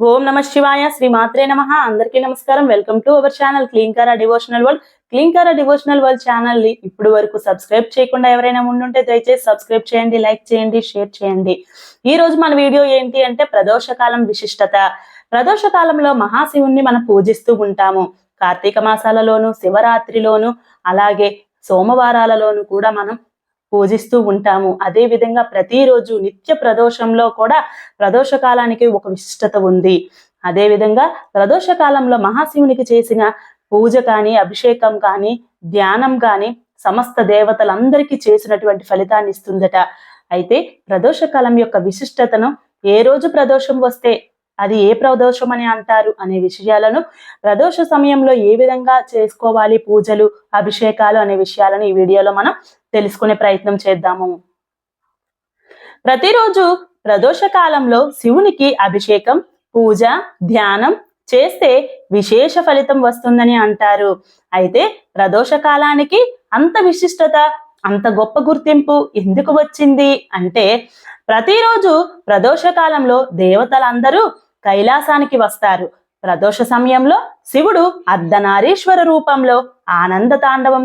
ఓం నమ శివాయ శ్రీ మాత్రే నమ. అందరికీ నమస్కారం. Welcome to our channel Klimkara devotional world. Klimkara devotional world ఛానల్ని ఇప్పుడు వరకు సబ్స్క్రైబ్ చేయకుండా ఎవరైనా ఉండుంటే దయచేసి సబ్స్క్రైబ్ చేయండి లైక్ చేయండి షేర్ చేయండి. ఈ రోజు మన వీడియో ఏంటి అంటే ప్రదోషకాలం విశిష్టత. ప్రదోష కాలంలో మహాశివుణ్ణి మనం పూజిస్తూ ఉంటాము. కార్తీక మాసాలలోను శివరాత్రిలోను అలాగే సోమవారాలలోను కూడా మనం పూజిస్తూ ఉంటాము. అదే విధంగా ప్రతిరోజు నిత్య ప్రదోషంలో కూడా ప్రదోష కాలానికి ఒక విశిష్టత ఉంది. అదేవిధంగా ప్రదోష కాలంలో మహాశివునికి చేసిన పూజ కానీ అభిషేకం కానీ ధ్యానం కానీ సమస్త దేవతలందరికీ చేసినటువంటి ఫలితాన్ని ఇస్తుందట. అయితే ప్రదోష కాలం యొక్క విశిష్టతను ఏ రోజు ప్రదోషం వస్తే అది ఏ ప్రదోషం అని అంటారు అనే విషయాలను ప్రదోష సమయంలో ఏ విధంగా చేసుకోవాలి పూజలు అభిషేకాలు అనే విషయాలను ఈ వీడియోలో మనం తెలుసుకునే ప్రయత్నం చేద్దాము. ప్రతిరోజు ప్రదోష కాలంలో శివునికి అభిషేకం పూజ ధ్యానం చేస్తే విశేష ఫలితం వస్తుందని అంటారు. అయితే ప్రదోష కాలానికి అంత విశిష్టత అంత గొప్ప గుర్తింపు ఎందుకు వచ్చింది అంటే ప్రతిరోజు ప్రదోష కాలంలో దేవతలందరూ కైలాసానికి వస్తారు. ప్రదోష సమయంలో శివుడు అర్ధనారీశ్వర రూపంలో ఆనంద తాండవం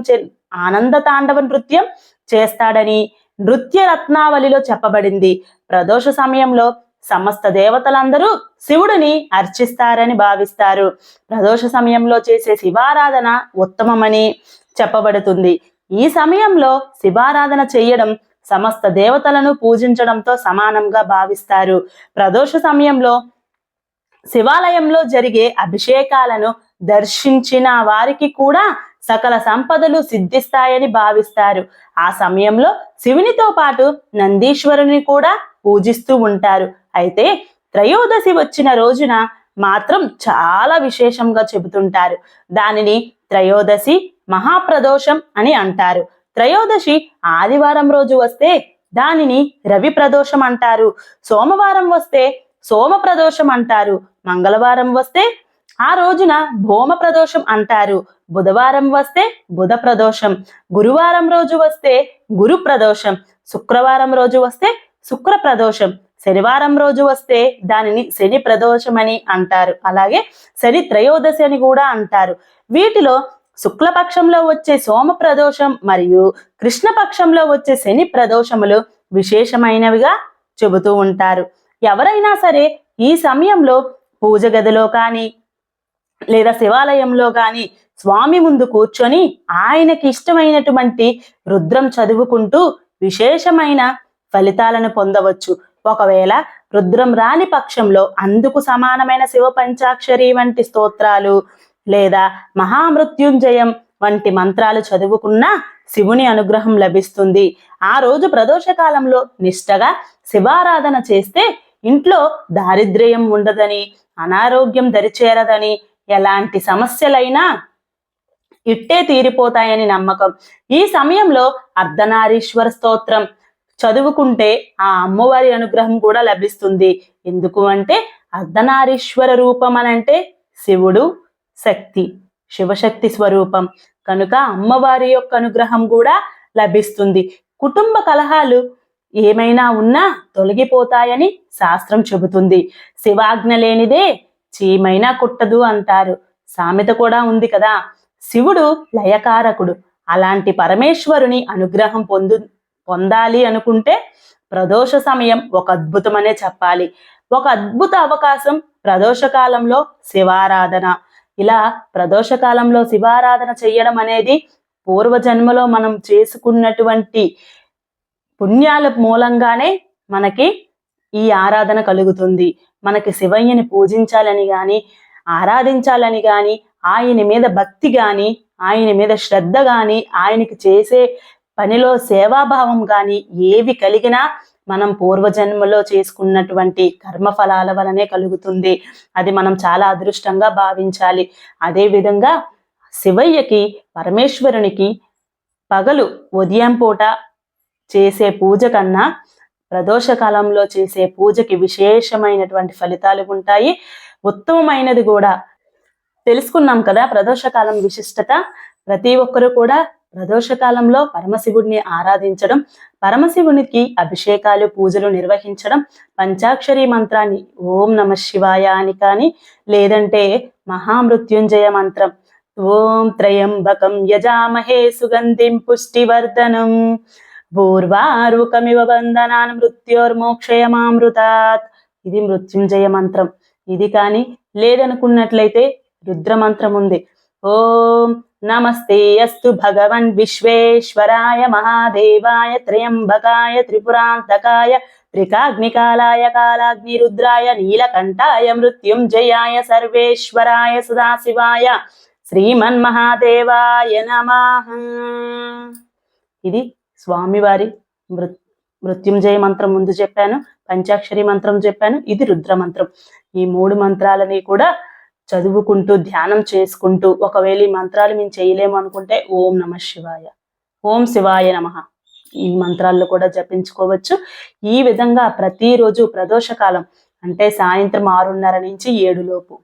ఆనంద తాండవ నృత్యం చేస్తాడని నృత్య రత్నావళిలో చెప్పబడింది. ప్రదోష సమయంలో సమస్త దేవతలందరూ శివుడిని అర్చిస్తారని భావిస్తారు. ప్రదోష సమయంలో చేసే శివారాధన ఉత్తమమని చెప్పబడుతుంది. ఈ సమయంలో శివారాధన చేయడం సమస్త దేవతలను పూజించడంతో సమానంగా భావిస్తారు. ప్రదోష సమయంలో శివాలయంలో జరిగే అభిషేకాలను దర్శించిన వారికి కూడా సకల సంపదలు సిద్ధిస్తాయని భావిస్తారు. ఆ సమయంలో శివునితో పాటు నందీశ్వరుని కూడా పూజిస్తూ ఉంటారు. అయితే త్రయోదశి వచ్చిన రోజున మాత్రం చాలా విశేషంగా చెబుతుంటారు. దానిని త్రయోదశి మహాప్రదోషం అని అంటారు. త్రయోదశి ఆదివారం రోజు వస్తే దానిని రవి ప్రదోషం అంటారు. సోమవారం వస్తే సోమ ప్రదోషం అంటారు. మంగళవారం వస్తే ఆ రోజున భోమ ప్రదోషం అంటారు. బుధవారం వస్తే బుధ ప్రదోషం గురువారం రోజు వస్తే గురు ప్రదోషం శుక్రవారం రోజు వస్తే శుక్ర ప్రదోషం శనివారం రోజు వస్తే దానిని శని ప్రదోషం అని అంటారు. అలాగే శని త్రయోదశి అని కూడా అంటారు. వీటిలో శుక్లపక్షంలో వచ్చే సోమ ప్రదోషం మరియు కృష్ణపక్షంలో వచ్చే శని ప్రదోషములు విశేషమైనవిగా చెబుతూ ఉంటారు. ఎవరైనా సరే ఈ సమయంలో పూజ గదిలో కానీ లేదా శివాలయంలో కానీ స్వామి ముందు కూర్చొని ఆయనకి ఇష్టమైనటువంటి రుద్రం చదువుకుంటూ విశేషమైన ఫలితాలను పొందవచ్చు. ఒకవేళ రుద్రం రాని పక్షంలో అందుకు సమానమైన శివ పంచాక్షరి వంటి స్తోత్రాలు లేదా మహామృత్యుంజయం వంటి మంత్రాలు చదువుకున్నా శివుని అనుగ్రహం లభిస్తుంది. ఆ రోజు ప్రదోష కాలంలో నిష్టగా శివారాధన చేస్తే ఇంట్లో దారిద్ర్యం ఉండదని అనారోగ్యం దరిచేరదని ఎలాంటి సమస్యలైనా ఇట్టే తీరిపోతాయని నమ్మకం. ఈ సమయంలో అర్ధనారీశ్వర స్తోత్రం చదువుకుంటే ఆ అమ్మవారి అనుగ్రహం కూడా లభిస్తుంది. ఎందుకు అంటే అర్ధనారీశ్వర రూపం అనంటే శివుడు శక్తి శివశక్తి స్వరూపం. కనుక అమ్మవారి యొక్క అనుగ్రహం కూడా లభిస్తుంది. కుటుంబ కలహాలు ఏమైనా ఉన్నా తొలగిపోతాయని శాస్త్రం చెబుతుంది. శివాజ్ఞ లేనిదే చీమైనా కుట్టదు అంటారు. సామెత కూడా ఉంది కదా. శివుడు లయకారకుడు. అలాంటి పరమేశ్వరుని అనుగ్రహం పొందు పొందాలి అనుకుంటే ప్రదోష సమయం ఒక అద్భుతమనే చెప్పాలి. ఒక అద్భుత అవకాశం ప్రదోషకాలంలో శివారాధన. ఇలా ప్రదోషకాలంలో శివారాధన చేయడం అనేది పూర్వజన్మలో మనం చేసుకున్నటువంటి పుణ్యాల మూలంగానే మనకి ఈ ఆరాధన కలుగుతుంది. మనకి శివయ్యని పూజించాలని కానీ ఆరాధించాలని కానీ ఆయన మీద భక్తి కానీ ఆయన మీద శ్రద్ధ కానీ ఆయనకి చేసే పనిలో సేవాభావం కానీ ఏవి కలిగినా మనం పూర్వజన్మలో చేసుకున్నటువంటి కర్మ ఫలాల వలనే కలుగుతుంది. అది మనం చాలా అదృష్టంగా భావించాలి. అదేవిధంగా శివయ్యకి పరమేశ్వరునికి పగలు ఉదయం పూట చేసే పూజ కన్నా ప్రదోష కాలంలో చేసే పూజకి విశేషమైనటువంటి ఫలితాలు ఉంటాయి. ఉత్తమమైనది కూడా తెలుసుకున్నాం కదా ప్రదోషకాలం విశిష్టత. ప్రతి ఒక్కరూ కూడా ప్రదోషకాలంలో పరమశివుడిని ఆరాధించడం పరమశివునికి అభిషేకాలు పూజలు నిర్వహించడం పంచాక్షరి మంత్రాన్ని ఓం నమ శివాయ అని కానీ లేదంటే మహామృత్యుంజయ మంత్రం ఓం త్రయంబకం యజామహే సుగంధిం పుష్టివర్ధనం. పూర్వారుకమివ బంధనాన్ మృత్యోర్మోక్షయమామృతాత్. ఇది మృత్యుంజయ మంత్రం. ఇది కానీ లేదనుకున్నట్లయితే రుద్ర మంత్రం ఉంది ఓం నమస్తే అస్తు భగవన్ విశ్వేశ్వరాయ మహాదేవాయ త్రయంబకాయ త్రిపురాంతకాయ త్రికాగ్నికాలాయ కాలాగ్ని రుద్రాయ నీలకంఠాయ మృత్యుంజయాయ సర్వేశ్వరాయ సదాశివాయ శ్రీమన్మహాదేవాయ నమః. ఇది స్వామివారి మృ మృత్యుంజయ మంత్రం ముందు చెప్పాను పంచాక్షరి మంత్రం చెప్పాను ఇది రుద్ర మంత్రం ఈ మూడు మంత్రాలని కూడా చదువుకుంటూ ధ్యానం చేసుకుంటూ ఒకవేళ ఈ మంత్రాలు మేము చేయలేము అనుకుంటే ఓం నమ శివాయ. ఓం శివాయ నమ. ఈ మంత్రాల్లో కూడా జపించుకోవచ్చు. ఈ విధంగా ప్రతిరోజు ప్రదోషకాలం అంటే సాయంత్రం ఆరున్నర నుంచి ఏడు లోపు.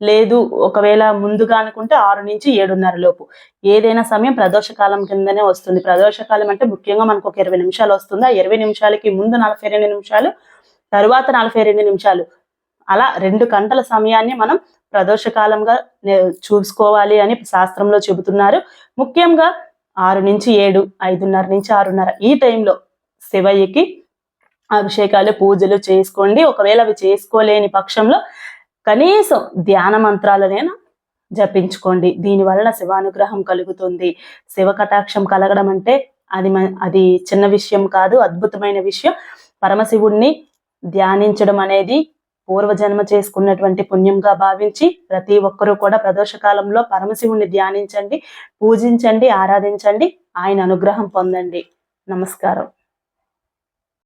లేదు ఒకవేళ ముందుగా అనుకుంటే ఆరు నుంచి ఏడున్నర లోపు. ఏదైనా సమయం ప్రదోషకాలం కిందనే వస్తుంది. ప్రదోషకాలం అంటే ముఖ్యంగా మనకు ఒక ఇరవై నిమిషాలు వస్తుంది? ఆ ఇరవై నిమిషాలకి ముందు నలభై రెండు నిమిషాలు తరువాత నలభై రెండు నిమిషాలు. అలా రెండు గంటల సమయాన్ని మనం ప్రదోషకాలంగా చూసుకోవాలి అని శాస్త్రంలో చెబుతున్నారు. ముఖ్యంగా ఆరు నుంచి ఏడు ఐదున్నర నుంచి ఆరున్నర ఈ టైంలో శివయ్యకి అభిషేకాలు పూజలు చేసుకోండి. ఒకవేళ అవి చేసుకోలేని పక్షంలో కనీసం ధ్యాన మంత్రాలనైనా జపించుకోండి. దీని వలన శివానుగ్రహం కలుగుతుంది. శివ కటాక్షం కలగడం అంటే అది మ- అది చిన్న విషయం కాదు అద్భుతమైన విషయం. పరమశివుణ్ణి ధ్యానించడం అనేది పూర్వజన్మ చేసుకున్నటువంటి పుణ్యంగా భావించి ప్రతి ఒక్కరూ కూడా ప్రదోషకాలంలో పరమశివుణ్ణి ధ్యానించండి పూజించండి ఆరాధించండి. ఆయన అనుగ్రహం పొందండి. నమస్కారం.